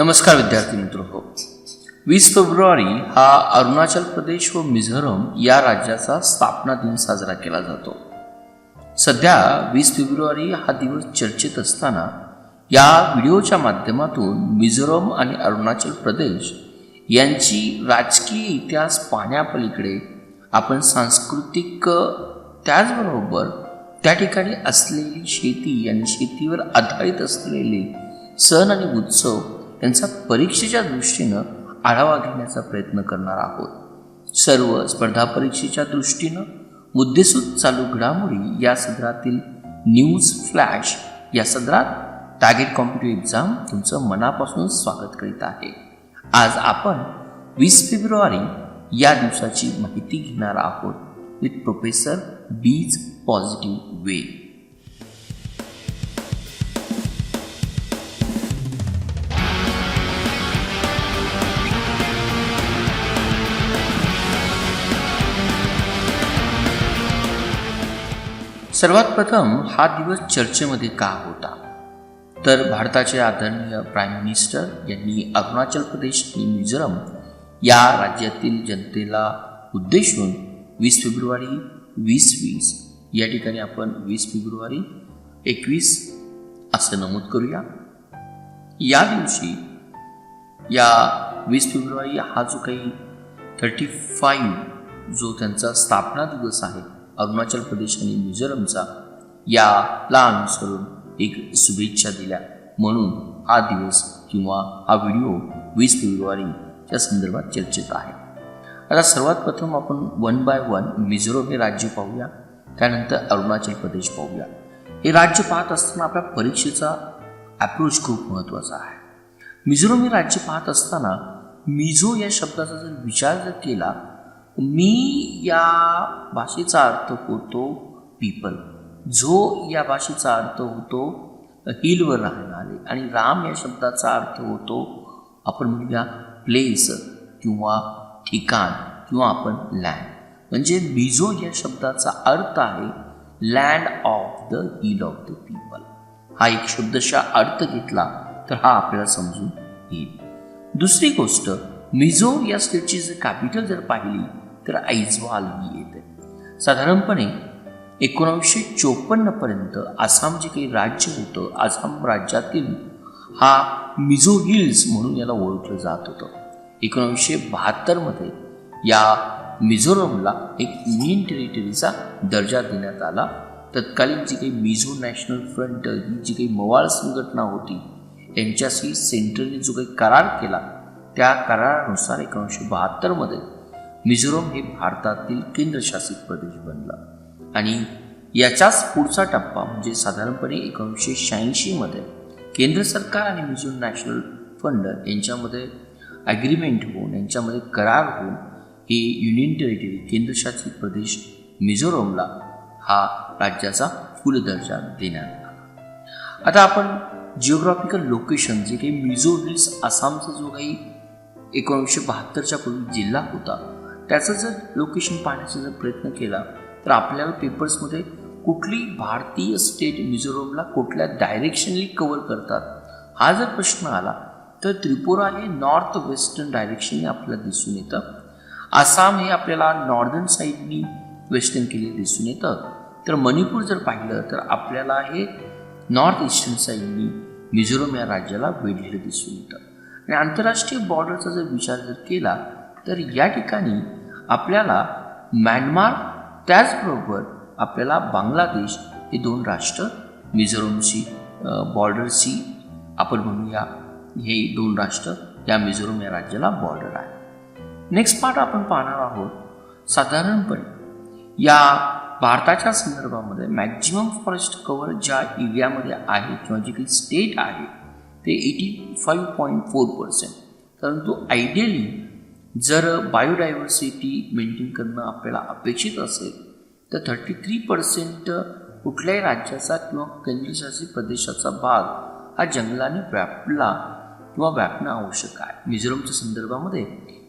नमस्कार विद्यार्थी मित्र हो वीस फेब्रुवारी हा अरुणाचल प्रदेश व मिझोरम या राज्याचा स्थापना दिन साजरा केला जातो. सध्या वीस फेब्रुवारी हा दिवस चर्चेत असताना या व्हिडिओच्या माध्यमातून मिझोरम आणि अरुणाचल प्रदेश यांची राजकीय इतिहास पाहण्यापलीकडे आपण सांस्कृतिक त्याचबरोबर त्या ठिकाणी असलेली शेती आणि शेतीवर आधारित असलेले सण आणि उत्सव यांचा परीक्षेच्या दृष्टीनं आढावा घेण्याचा प्रयत्न करणार आहोत. सर्व स्पर्धा परीक्षेच्या दृष्टीनं मुद्देसूद चालू घडामोडी या सदरातील न्यूज फ्लॅश या सदरात टार्गेट कॉम्पिटिव्ह एक्झाम तुमचं मनापासून स्वागत करीत आहे. आज आपण वीस फेब्रुवारी या दिवसाची माहिती घेणार आहोत. विथ प्रोफेसर बीज पॉझिटिव्ह वे. सर्वात प्रथम हा दिवस चर्चेमध्ये का होता? तर भारताचे आदरणीय प्राईम मिनिस्टर यांनी अरुणाचल प्रदेश आणि मिझोरम या राज्यातील जनतेला उद्देशून वीस फेब्रुवारी वीस वीस या ठिकाणी आपण वीस फेब्रुवारी एकवीस असं नमूद करूया. या दिवशी या वीस फेब्रुवारी हा जो काही थर्टी फाईव्ह जो त्यांचा स्थापना दिवस आहे अरुणाचल प्रदेश आणि मिझोरमचा याला अनुसरून एक शुभेच्छा दिल्या. म्हणून हा दिवस किंवा हा व्हिडिओ वीस फेब्रुवारीच्या संदर्भात चर्चेत आहे. आता सर्वात प्रथम आपण वन बाय वन मिझोरम हे राज्य पाहूया. त्यानंतर अरुणाचल प्रदेश पाहूया. हे राज्य पाहत असताना आपल्या परीक्षेचा अप्रोच खूप महत्त्वाचा आहे. मिझोरम हे राज्य पाहत असताना मिझो या शब्दाचा जर विचार जर केला मी या भाषेचा अर्थ होतो पीपल झो या भाषेचा अर्थ होतो हिलवर राहणारे. आणि राम या शब्दाचा अर्थ होतो आपण म्हणूया प्लेस किंवा ठिकाण किंवा आपण लँड म्हणजे मिझो या शब्दाचा अर्थ आहे land of the hill of the people हा एक शब्दशा अर्थ घेतला तर हा आपल्याला समजून येईल. दुसरी गोष्ट मिझो या स्टेटची जर कॅपिटल जर पाहिली तर ऐजवाल ही येते. साधारणपणे एकोणावीसशे चोपन्नपर्यंत आसाम जे काही राज्य होतं आसाम राज्यातील हा मिझो हिल्स म्हणून याला ओळखलं जात होतं. एकोणावीसशे बहात्तरमध्ये या मिझोरमला एक युनियन टेरिटरीचा दर्जा देण्यात आला. तत्कालीन जी काही मिझो नॅशनल फ्रंट ही जी काही मवाळ संघटना होती यांच्याशी सेंट्रलने जो काही करार केला त्या करारानुसार एकोणीसशे बहात्तरमध्ये मिझोरम हे भारतातील केंद्रशासित प्रदेश बनला. आणि याचाच पुढचा टप्पा म्हणजे साधारणपणे एकोणीसशे शहाऐंशीमध्ये केंद्र सरकार आणि मिझोरम नॅशनल फंड यांच्यामध्ये ॲग्रीमेंट होऊन यांच्यामध्ये करार होऊन हे युनियन टेरिटरी केंद्रशासित प्रदेश मिझोरमला हा राज्याचा फुल दर्जा देण्यात आला. आता आपण जिओग्राफिकल लोकेशन जे काही मिझो हिल्स आसामचा जो काही एकोणीसशे बहात्तरच्या पूर्वी जिल्हा होता त्याचं जर लोकेशन पाहण्याचा जर प्रयत्न केला तर आपल्याला पेपर्समध्ये कुठली भारतीय स्टेट मिझोरमला कुठल्या डायरेक्शनली कवर करतात हा जर प्रश्न आला तर त्रिपुरा हे नॉर्थ वेस्टर्न डायरेक्शनने आपल्याला दिसून येतं. आसाम हे आपल्याला नॉर्दर्न साईडनी वेस्टर्न केले दिसून येतं. तर मणिपूर जर पाहिलं तर आपल्याला हे नॉर्थ ईस्टर्न साईडनी मिझोरम या राज्याला वेढलेलं दिसून येतं. आणि आंतरराष्ट्रीय बॉर्डरचा जर विचार जर केला तर या ठिकाणी आपल्याला म्यानमार त्याचबरोबर आपल्याला बांगलादेश हे दोन राष्ट्र मिझोरमशी बॉर्डरशी आपण म्हणूया हे दोन राष्ट्र या मिझोरम या राज्याला बॉर्डर आहे. नेक्स्ट पार्ट आपण पाहणार आहोत साधारणपणे या भारताच्या संदर्भामध्ये मॅक्झिमम फॉरेस्ट कव्हर ज्या एरियामध्ये आहे किंवा जे काही स्टेट आहे ते eighty five point four percent परंतु आयडियली जर बायोडायव्हर्सिटी मेंटेन करणं आपल्याला अपेक्षित असेल तर थर्टी थ्री पर्सेंट कुठल्याही राज्याचा किंवा केंद्रशासित प्रदेशाचा भाग हा जंगलाने व्यापला किंवा व्यापणं आवश्यक आहे. मिझोरमच्या संदर्भामध्ये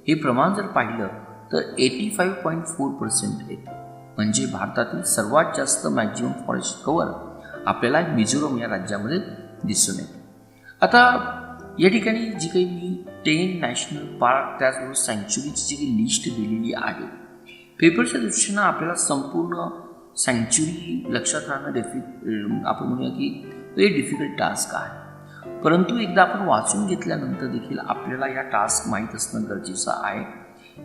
हे प्रमाण जर पाहिलं तर eighty five point four percent येतं म्हणजे भारतातील सर्वात जास्त मॅक्झिमम फॉरेस्ट कव्हर आपल्याला मिझोरम या राज्यामध्ये दिसून येते. आता या ठिकाणी जी काही मी टेन नॅशनल पार्क त्याचबरोबर सँच्युरीची जी लिस्ट दिलेली आहे. पेपरच्या दृष्टीनं आपल्याला संपूर्ण सँच्युरी लक्षात राहणं डेफि आपण म्हणूया की हे डिफिकल्ट टास्क आहे. परंतु एकदा आपण वाचून घेतल्यानंतर देखील आपल्याला या टास्क माहीत असणं गरजेचं आहे.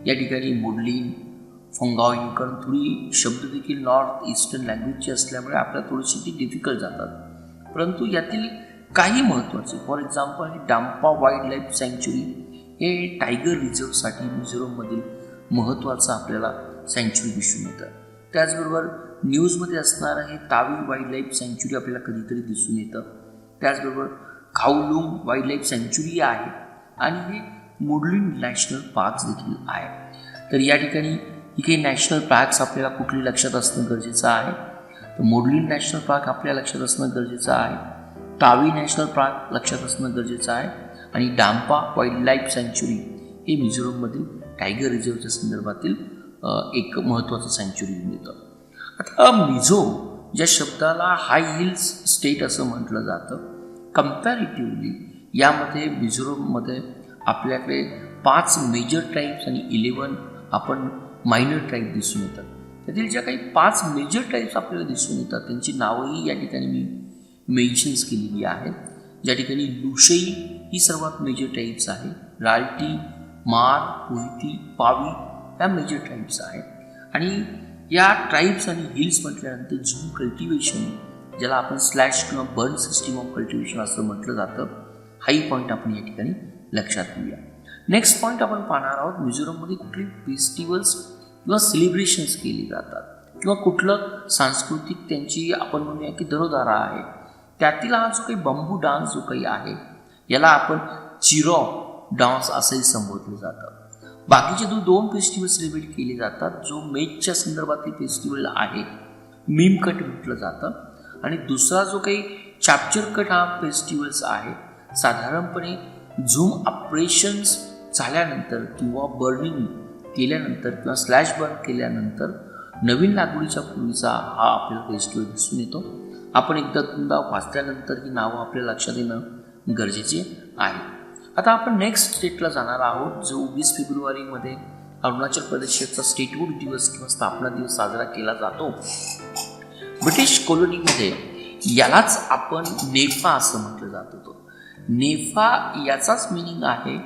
या ठिकाणी मुडलिन फोंगाविंग कारण थोडी शब्द देखील नॉर्थ ईस्टर्न लँग्वेजची असल्यामुळे आपल्याला थोडीशी ती डिफिकल्ट जातात. परंतु यातील काही महत्त्वाचे. For example Dampa wild life सँच्युरी हे टायगर रिझर्वसाठी मिझोरममधील महत्त्वाचं आपल्याला सँच्युरी दिसून येतं. त्याचबरोबर न्यूजमध्ये असणारं हे तावी वाईल्ड लाईफ सँच्युरी आपल्याला कधीतरी दिसून येतं. त्याचबरोबर खाऊलुंग वाईल्ड लाईफ सँच्युरी आहे आणि हे मुडलिन नॅशनल पार्क्स देखील आहे. तर या ठिकाणी ही काही नॅशनल पार्क्स आपल्याला कुठली लक्षात असणं गरजेचं आहे? तर मोडलिन नॅशनल पार्क आपल्या लक्षात असणं गरजेचं आहे. टावी नॅशनल पार्क लक्षात असणं गरजेचं आहे. आणि डांपा वाईल्ड लाईफ सँच्युरी हे मिझोरममधील टायगर रिझर्वच्या संदर्भातील एक महत्त्वाचं सँच्युरी मिळतं येतं. आता मिझो ज्या शब्दाला हाय हिल्स स्टेट असं म्हटलं जातं कम्पॅरेटिव्हली यामध्ये मिझोरममध्ये आपल्याकडे पाच मेजर ट्राईब्स आणि इलेवन आपण मायनर ट्राईब दिसून येतात. त्यातील ज्या काही पाच मेजर ट्राईब्स आपल्याला दिसून येतात त्यांची नावंही या ठिकाणी मी मेन्शन्स केलेली आहेत ज्या ठिकाणी लुशई ही सर्वात मेजर टाईप्स आहे. रालटी मार कोयती पावी या मेजर ट्राईब्स आहेत. आणि या ट्राईब्स आणि हिल्स म्हटल्यानंतर झूम कल्टिवेशन ज्याला आपण स्लॅश किंवा बर्न सिस्टीम ऑफ कल्टिवेशन असं म्हटलं जातं हाही पॉईंट आपण या ठिकाणी लक्षात घेऊया. नेक्स्ट पॉईंट आपण पाहणार आहोत मिझोरममध्ये कुठले फेस्टिवल्स किंवा सेलिब्रेशन्स केली जातात? किंवा कुठलं सांस्कृतिक त्यांची आपण म्हणूया की दरोदारा आहे. त्यातील हा जो काही बंबू डान्स जो काही आहे याला आपण चिरॉ डान्स असंही संबोधलं जातं. बाकीचे दो दोन फेस्टिवल सेलिब्रेट केले जातात जो मेजच्या संदर्भातील फेस्टिवल आहे मीम कट म्हटलं जातं. आणि दुसरा जो काही चॅप्चर कट हा फेस्टिवल्स आहे साधारणपणे झूम ऑपरेशन्स झाल्यानंतर किंवा बर्निंग केल्यानंतर किंवा स्लॅश बर्न केल्यानंतर नवीन लागवडीच्या पूर्वीचा हा आपल्याला फेस्टिवल दिसून येतो. आपण एकदा दोनदा वाचल्यानंतर ही नावं आपल्या लक्षात येणं गरजेचे आहे. आता आपण नेक्स्ट स्टेटला जाणार आहोत जो वीस फेब्रुवारीमध्ये अरुणाचल प्रदेशाचा स्टेटवूड दिवस किंवा स्थापना दिवस साजरा केला जातो. ब्रिटिश कॉलनीमध्ये यालाच आपण नेफा असं म्हटलं जात होतं. नेफा याचाच मिनिंग आहे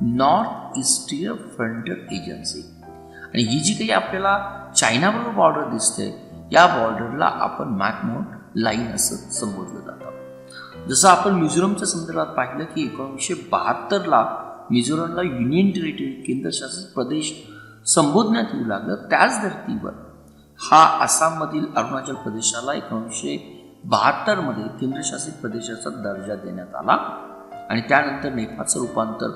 नॉर्थ ईस्टियन फ्रंटर एजन्सी आणि ही जी काही आपल्याला चायनाबरोबर बॉर्डर दिसते या बॉर्डरला आपण मॅकमोट लाईन असं संबोधलं जातं. जसं आपण मिझोरमच्या संदर्भात पाहिलं की एकोणीसशे बहात्तरला मिझोरमला युनियन टेरिटरी केंद्रशासित प्रदेश संबोधण्यात येऊ लागलं. त्याच धर्तीवर हा आसाममधील अरुणाचल प्रदेशाला एकोणीसशे बहात्तरमध्ये केंद्रशासित प्रदेशाचा दर्जा देण्यात आला. आणि त्यानंतर नेपाळचं रूपांतर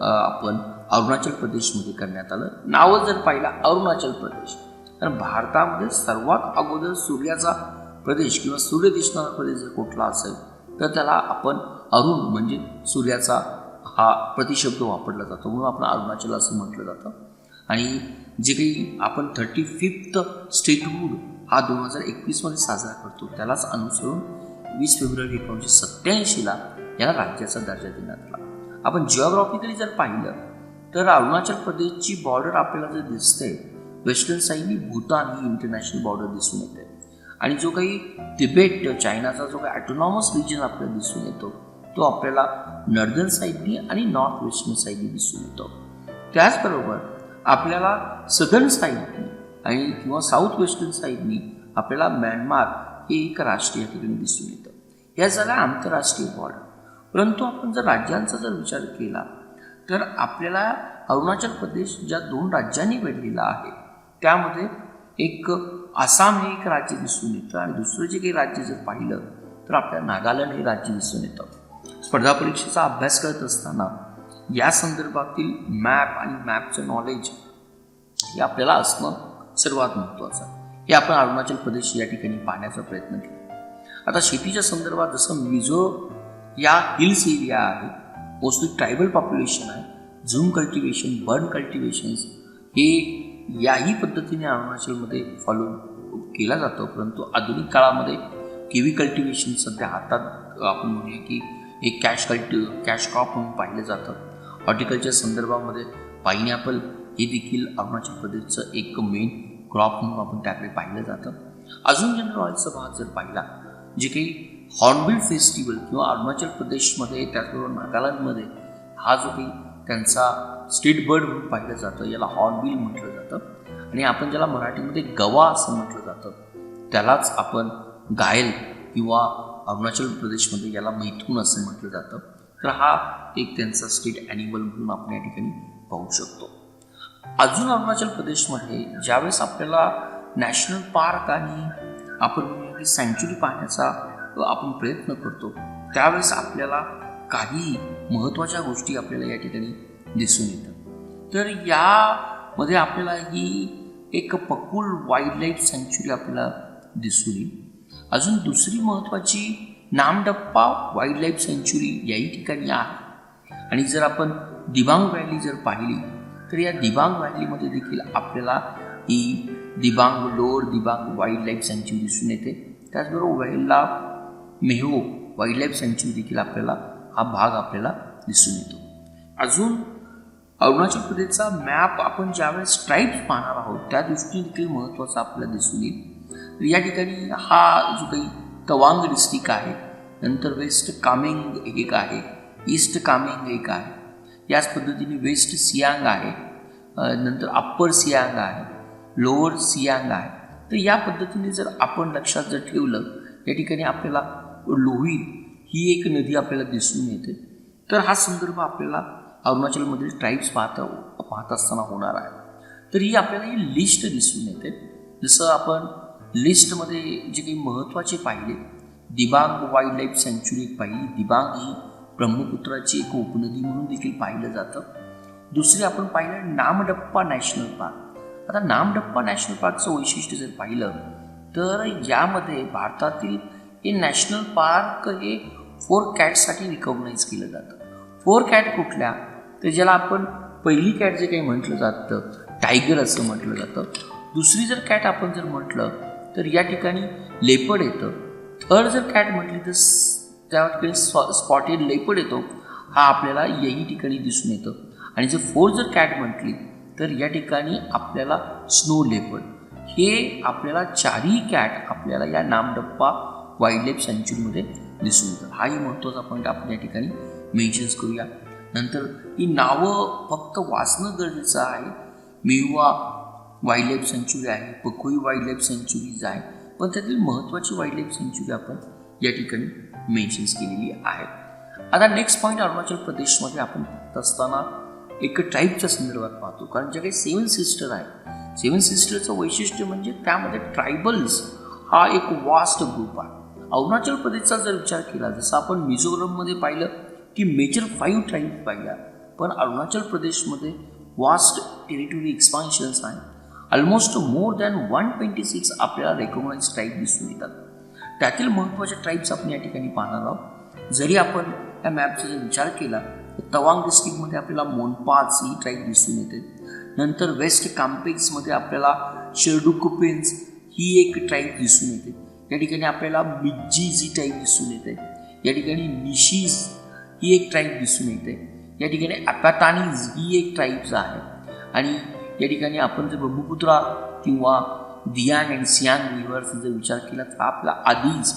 आपण अरुणाचल प्रदेशमध्ये करण्यात आलं. नावं जर पाहिलं अरुणाचल प्रदेश. तर भारतामध्ये सर्वात अगोदर सूर्याचा प्रदेश किंवा सूर्य दिसणारा प्रदेश जर कुठला असेल तर त्याला आपण अरुण म्हणजे सूर्याचा हा प्रतिशब्द वापरला जातो. म्हणून आपण अरुणाचल असं म्हटलं जातं. आणि जे काही आपण थर्टी फिफ्थ स्टेटहूड हा दोन हजार एकवीसमध्ये साजरा करतो त्यालाच अनुसरून वीस फेब्रुवारी एकोणीसशे सत्त्याऐंशीला याला राज्याचा दर्जा देण्यात आला. आपण जिओग्राफिकली जर पाहिलं तर अरुणाचल प्रदेशची बॉर्डर आपल्याला जर दिसते वेस्टर्न साईडनी भूतान ही इंटरनॅशनल बॉर्डर दिसून येते. आणि जो काही तिबेट चायनाचा जो काही ॲटोनॉमस रिजन आपल्याला दिसून येतो तो आपल्याला नॉर्दर्न साईडनी आणि नॉर्थ वेस्टर्न साईडनी दिसून येतो. त्याचबरोबर आपल्याला सदर्न साईडनी आणि किंवा साऊथ वेस्टर्न साईडनी आपल्याला म्यानमार हे एक राष्ट्रीय ठिकाणी दिसून येतं. या झाल्या आंतरराष्ट्रीय बॉर्डर परंतु आपण जर राज्यांचा जर विचार केला तर आपल्याला अरुणाचल प्रदेश ज्या दोन राज्यांनी वेढलेला आहे त्यामध्ये एक आसाम हे एक राज्य दिसून येतं आणि दुसरं जे काही राज्य जर पाहिलं तर आपल्या नागालँड हे राज्य दिसून येतं. स्पर्धा परीक्षेचा अभ्यास करत असताना या संदर्भातील मॅप आणि मॅपचं नॉलेज हे आपल्याला असणं सर्वात महत्त्वाचं हे आपण अरुणाचल प्रदेश या ठिकाणी पाहण्याचा प्रयत्न केला. आता शेतीच्या संदर्भात जसं मिझो या हिल्स एरिया आहे मोस्टली ट्रायबल पॉप्युलेशन आहे झूम कल्टिवेशन बर्न कल्टिवेशन्स हे याही पद्धतीने अरुणाचलमध्ये फॉलो केला जातो. परंतु आधुनिक काळामध्ये केवी कल्टिवेशन सध्या हातात आपण म्हणूया की एक कॅश कल्टि कॅश क्रॉप म्हणून पाहिलं जातं. हॉर्टिकल्चर संदर्भामध्ये पायनॅपल हे देखील अरुणाचल प्रदेशचं एक मेन क्रॉप म्हणून आपण त्याकडे पाहिलं जातं. अजून जनरल ऑइलचा भाग जर पाहिला जे काही हॉर्नबिल फेस्टिवल किंवा अरुणाचल प्रदेशमध्ये त्याचबरोबर नागालँडमध्ये हा जो काही त्यांचा स्टेट बर्ड म्हणून पाहिलं जातं याला हॉर्नबिल म्हटलं जातं. आणि आपण ज्याला मराठीमध्ये गवा असं म्हटलं जातं त्यालाच आपण गायल किंवा अरुणाचल प्रदेशमध्ये याला मैथून असं म्हटलं जातं. तर हा एक त्यांचा स्टेट ॲनिमल म्हणून आपण या ठिकाणी पाहू शकतो. अजून अरुणाचल प्रदेशमध्ये ज्यावेळेस आपल्याला नॅशनल पार्क आणि आपण सॅन्च्युरी सँच्युरी पाहण्याचा आपण प्रयत्न करतो त्यावेळेस आपल्याला काही महत्त्वाच्या गोष्टी आपल्याला या ठिकाणी दिसून येतात. तर यामध्ये आपल्याला ही एक पकुल वाईल्ड लाईफ सँच्युरी आपल्याला दिसून येईल. अजून दुसरी महत्त्वाची नामडप्पा वाईल्ड लाईफ सँच्युरी याही ठिकाणी आहे. आणि जर आपण दिबांग व्हॅली जर पाहिली तर या दिबांग व्हॅलीमध्ये देखील आपल्याला ही Dibang lower Dibang wild life सँच्युरी दिसून येते. त्याचबरोबर वेळेला मेहो वाईल्ड लाईफ सँच्युरी देखील आपल्याला हा भाग आपल्याला दिसून येतो. अजून अरुणाचल प्रदेशचा मॅप आपण ज्यावेळेस ट्राईब्स पाहणार आहोत त्या दृष्टीने देखील महत्त्वाचा आपल्याला दिसून येईल. तर या ठिकाणी हा जो काही तवांग डिस्ट्रिक्ट आहे नंतर वेस्ट कामेंग एक आहे ईस्ट कामेंग एक आहे. याच पद्धतीने वेस्ट सियांग आहे नंतर अप्पर सियांग आहे लोअर सियांग आहे. तर या पद्धतीने जर आपण लक्षात जर ठेवलं या ठिकाणी आपल्याला लोहित ही एक नदी आपल्याला दिसून येते. तर हा संदर्भ आपल्याला अरुणाचलमधील ट्राईब्स पाहता पाहत असताना होणार आहे. तर ही आपल्याला ही लिस्ट दिसून येते. जसं आपण लिस्टमध्ये जे काही महत्त्वाचे पाहिले दिबांग वाईल्ड लाईफ सँच्युरी पाहिली. दिबांग ही ब्रह्मपुत्राची एक उपनदी म्हणून देखील पाहिलं जातं. दुसरी आपण पाहिलं नामडप्पा नॅशनल पार्क. आता नामडप्पा नॅशनल पार्कचं वैशिष्ट्य जर पाहिलं तर यामध्ये भारतातील हे नॅशनल पार्क हे फोर कॅटसाठी रिकॉग्नाईज केलं जातं. फोर कॅट कुठल्या? तर ज्याला आपण पहिली कॅट जे काही म्हटलं जातं टायगर असं म्हटलं जातं. दुसरी जर कॅट आपण जर म्हटलं तर या ठिकाणी लेपड येतं. थर्ड जर कॅट म्हटली तर त्या ठिकाणी स्पॉटेड लेपड येतो. हा आपल्याला याही ठिकाणी दिसून येतं. आणि जर फोर जर कॅट म्हटली तर या ठिकाणी आपल्याला स्नो लेपड हे आपल्याला चारही कॅट आपल्याला या नामडप्पा वाईल्ड लाईफ सँच्युरीमध्ये दिसून येतं. हाही महत्त्वाचा पॉईंट आपण या ठिकाणी मेन्शन्स करूया. नंतर ही नावं फक्त वाचणं गरजेचं आहे. मेवा वाईल्ड लाईफ सँच्युरी आहे पखोई वाईल्ड लाईफ सँच्युरीज आहे. पण त्यातील महत्त्वाची वाईल्ड लाईफ सँच्युरी आपण या ठिकाणी मेन्शन्स केलेली आहे आता नेक्स्ट पॉईंट अरुणाचल प्रदेशमध्ये आपण पाहत असताना एक ट्राईबच्या संदर्भात पाहतो. कारण जे काही सेवन सिस्टर आहे सेवन सिस्टरचं वैशिष्ट्य म्हणजे त्यामध्ये ट्रायबल्स हा एक वास्ट ग्रुप आहे. अरुणाचल प्रदेशचा जर विचार केला जसं आपण मिझोरममध्ये पाहिलं की मेजर फाईव्ह ट्राईब पाहिल्या पण अरुणाचल प्रदेशमध्ये वास्ट टेरिटरी एक्सपान्शन्स आहे almost more than one twenty six आपल्याला रेकॉग्नाइज ट्राईब दिसून येतात. त्यातील महत्त्वाच्या ट्राईब्स आपण या ठिकाणी पाहणार आहोत. जरी आपण या मॅपचा जर विचार केला तर तवांग डिस्ट्रिक्टमध्ये आपल्याला मोनपाच ही ट्राईब दिसून येते. नंतर वेस्ट काम्पेक्समध्ये आपल्याला शेरडुकुपेन्स ही एक ट्राईब दिसून येते. या ठिकाणी आपल्याला मिज्जीज ही टाईप दिसून येते. या ठिकाणी निशीज ही एक ट्राईब दिसून येते. या ठिकाणी अपातानीज ही एक ट्राईब्स आहे. आणि या ठिकाणी आपण जर ब्रह्मपुत्रा किंवा दियांग अँड सियांग रिव्हर्सचा जर विचार केला तर आपला आधीच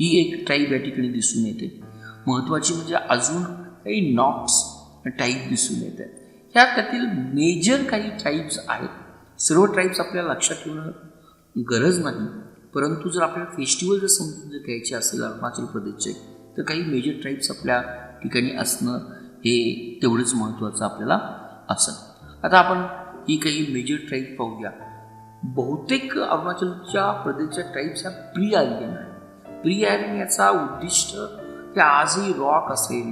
ही एक ट्राईब या ठिकाणी दिसून येते. महत्त्वाची म्हणजे अजून काही नॉक्स टाईप दिसून येत. आहेत ह्या त्यातील मेजर काही ट्राईब्स आहेत. सर्व ट्राईब्स आपल्याला लक्षात ठेवणं गरज नाही. परंतु जर आपल्याला फेस्टिवल जर समजून जर घ्यायचे असेल अरुणाचल प्रदेशचे तर काही मेजर ट्राईब्स आपल्या ठिकाणी असणं हे तेवढंच महत्त्वाचं आपल्याला असं आता आपण ही काही मेजर ट्राईब पाहूया. बहुतेक अरुणाचलच्या प्रदेशच्या ट्राईब्स ह्या प्री आर्यन आहे प्री आर्यन याचा उद्दिष्ट हे आजही रॉक असेल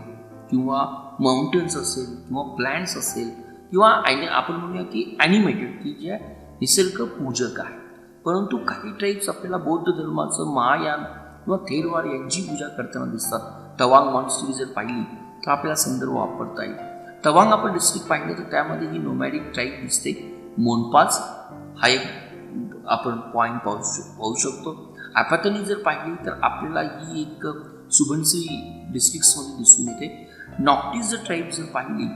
किंवा माउंटन्स असेल किंवा प्लॅन्ट्स असेल किंवा आपण म्हणूया की ॲनिमेटेड की जे निसर्ग पूजक आहे. परंतु काही ट्राईब्स आपल्याला बौद्ध धर्माचं महायान किंवा थेरवाड यांची पूजा करताना दिसतात. तवांग मॉन्स्ट्री जर पाहिली तर आपल्याला संदर्भ वापरता येईल. तवांग आपण डिस्ट्रिक्ट पाहिलं तर त्यामध्ये ही नोमॅडिक ट्राईब दिसते. मोनपाच हा एक आपण पॉईंट पाहू पाहू शकतो. आपातनी जर पाहिली तर आपल्याला ही एक सुबनसिरी डिस्ट्रिक्ट्समध्ये दिसून येते. नॉक्टिस जर ट्राईब जर पाहिली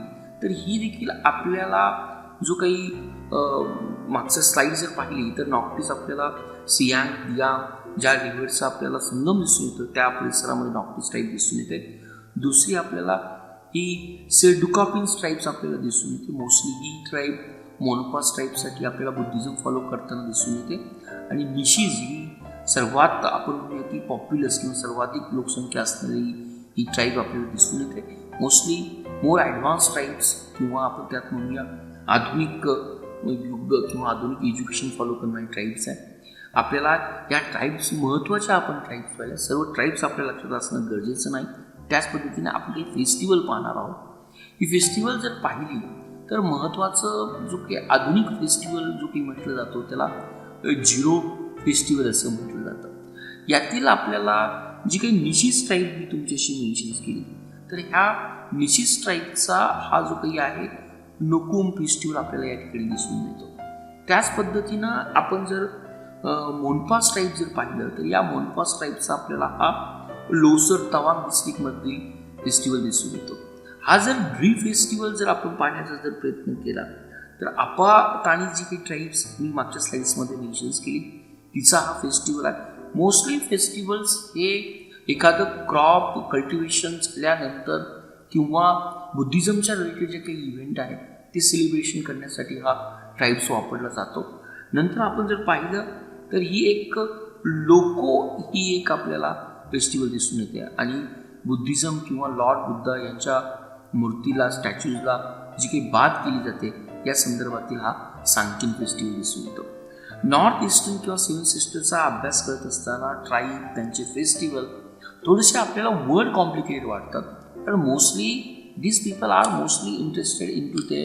तर ही देखील आपल्याला जो काही मागचं स्लाईड जर पाहिली तर नॉक्टिस आपल्याला सियांग या ज्या रिव्हरचा आपल्याला संगम दिसून येतो त्या परिसरामध्ये नॉक्टिस टाईप दिसून येते. दुसरी आपल्याला ही सेडुकापिन ट्राईब्स आपल्याला दिसून येते. मोस्टली ही ट्राईब मोनोपास ट्राईबसाठी आपल्याला बुद्धिझम फॉलो करताना दिसून येते. आणि मिशीज ही सर्वात आपण म्हणूया की पॉप्युलस किंवा सर्वाधिक लोकसंख्या असणारी ही ट्राईब आपल्याला दिसून येते. मोस्टली मोर ॲडव्हान्स ट्राईब्स किंवा आपण त्यात म्हणूया आधुनिक अ, युग किंवा आधुनिक एज्युकेशन फॉलो करणारी ट्राईब्स आहे. आपल्याला या ट्राईब्स महत्त्वाच्या आपण ट्राईब्स पाहिल्या. सर्व ट्राईब्स आपल्या लक्षात असणं गरजेचं नाही. त्याच पद्धतीने आपण काही फेस्टिवल पाहणार आहोत. ही फेस्टिवल जर पाहिली तर महत्त्वाचं जो काही आधुनिक फेस्टिवल जो काही म्हटलं जातो त्याला झिरो फेस्टिवल असं म्हटलं जातं. यातील आपल्याला जी काही निशिस ट्राईब मी तुमच्याशी मेन्शन केली तर ह्या निशिस ट्राईबचा हा जो काही आहे नकुम फेस्टिवल आपल्याला या ठिकाणी दिसून येतो. त्याच पद्धतीनं आपण जर अ, मोनपास ट्राईब जर पाहिलं तर या मोनपास ट्राईबचा आपल्याला हा लोसर तवांग डिस्ट्रिक्टमधील फेस्टिवल दिसून येतो. हा जर ड्री फेस्टिवल जर आपण पाहण्याचा जर प्रयत्न केला तर आपा ताणी जी काही ट्राईब्स मी मागच्या स्लाईड्समध्ये मेन्शन्स केली तिचा हा फेस्टिवल आहे. मोस्टली फेस्टिवल्स हे एखादं क्रॉप कल्टिवेशन झाल्यानंतर किंवा बुद्धिझमच्या रिलेटेड जे काही इव्हेंट आहेत ते सेलिब्रेशन करण्यासाठी हा ट्राईब्स वापरला जातो. नंतर आपण जर पाहिलं तर ही एक लोको ही एक आपल्याला फेस्टिवल दिसून येते. आणि बुद्धिझम किंवा लॉर्ड बुद्धा यांच्या मूर्तीला स्टॅच्यूजला जी काही बाद केली जाते या संदर्भातील हा सांकिन फेस्टिवल दिसून येतो. नॉर्थ ईस्टर्न किंवा सेवन सिस्टरचा अभ्यास करत असताना ट्राईब त्यांचे फेस्टिवल थोडेसे आपल्याला वर्ड कॉम्प्लिकेटेड वाटतात. But mostly these people are mostly interested in to ते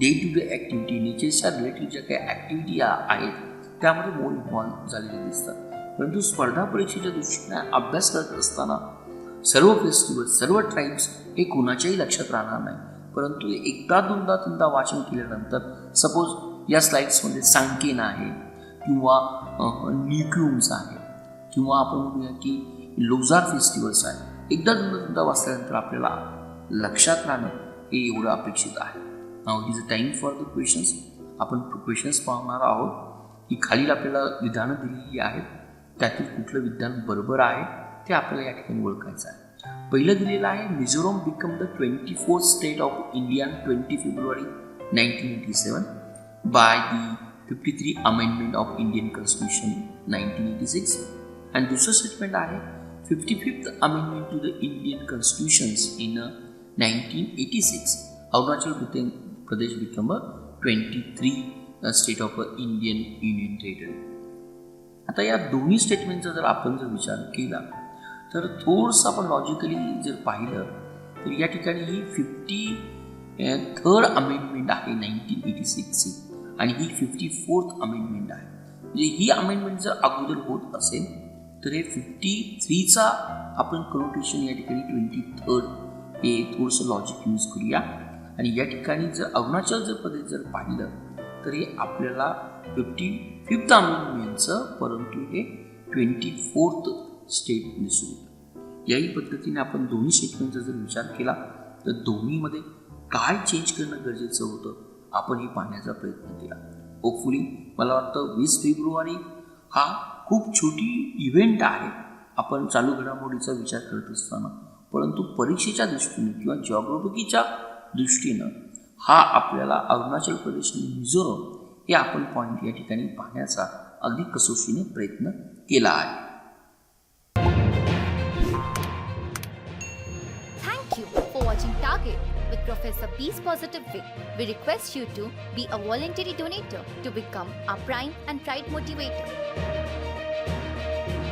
डे टू डे ॲक्टिव्हिटी नेचरच्या रिलेटेड ज्या काही ॲक्टिव्हिटी आहेत त्यामध्ये मोर इन्व्हॉल्व झालेले दिसतात. परंतु स्पर्धा परीक्षेच्या दृष्टीने अभ्यास करत असताना सर्व फेस्टिवल सर्व ट्राईब्स हे कुणाच्याही लक्षात राहणार नाही. परंतु एकदा दोनदा तीनदा वाचन केल्यानंतर सपोज या स्लाईड्समध्ये सांकेन आहे किंवा न्यूक्युम्स आहे किंवा आपण म्हणूया की लोजार फेस्टिवल्स आहे. एकदा दोनदा वाचल्यानंतर आपल्याला लक्षात राहणं हे एवढं अपेक्षित आहे. Now is a time for the questions आपण क्वेश्चन्स पाहणार आहोत की खालील आपल्याला विधानं दिलेली आहेत त्यातील कुठलं विधान बरोबर आहे ते आपल्याला या ठिकाणी ओळखायचं आहे. पहिलं दिलेलं आहे Mizoram become the twenty fourth state of India twenty February nineteen eighty seven by the fifty three amendment of Indian constitution nineteen eighty six आणि दुसरं स्टेटमेंट आहे fifty fifth amendment to the Indian in uh, in Arunachal eighty six Arunachal Pradesh Pradesh become a twenty three state of Indian union territory आता या दोन्ही स्टेटमेंटचा जर आपण जर विचार केला तर थोडंसं आपण लॉजिकली जर पाहिलं तर या ठिकाणी ही फिफ्टी थर्ड अमेंडमेंट आहे नाईन्टीन एटी सिक्सची आणि ही फिफ्टी फोर्थ अमेंडमेंट आहे. म्हणजे ही अमेंडमेंट जर अगोदर होत असेल तर हे फिफ्टी थ्रीचा आपण कनोटेशन या ठिकाणी ट्वेंटी थर्ड हे थोडंसं लॉजिक यूज करूया. आणि या ठिकाणी जर अरुणाचल जर प्रदेश जर पाहिलं तर हे आपल्याला फिफ्टी फिफ्थ अमेंडमेंटचं परंतु हे ट्वेंटी फोर्थ स्टेट दिसून येतं. याही पद्धतीने आपण दोन्ही स्टेटमेंटचा जर विचार केला तर दोन्हीमध्ये काय चेंज करणं गरजेचं होतं आपण हे पाहण्याचा प्रयत्न केला. होपफुली मला वाटतं वीस फेब्रुवारी हा खूप छोटी इव्हेंट आहे. आपण चालू घडामोडीचा विचार करत असताना परंतु परीक्षेच्या दृष्टीने किंवा जॉग्रॉफिकीच्या दृष्टीनं हा आपल्याला अरुणाचल प्रदेश आणि मिझोरम हे आपण पॉईंट या ठिकाणी पाहण्याचा अगदी कसोशीने प्रयत्न केला आहे. With Professor Peace Positive Way. We request you to be a voluntary donator to become our Prime and Pride Motivator.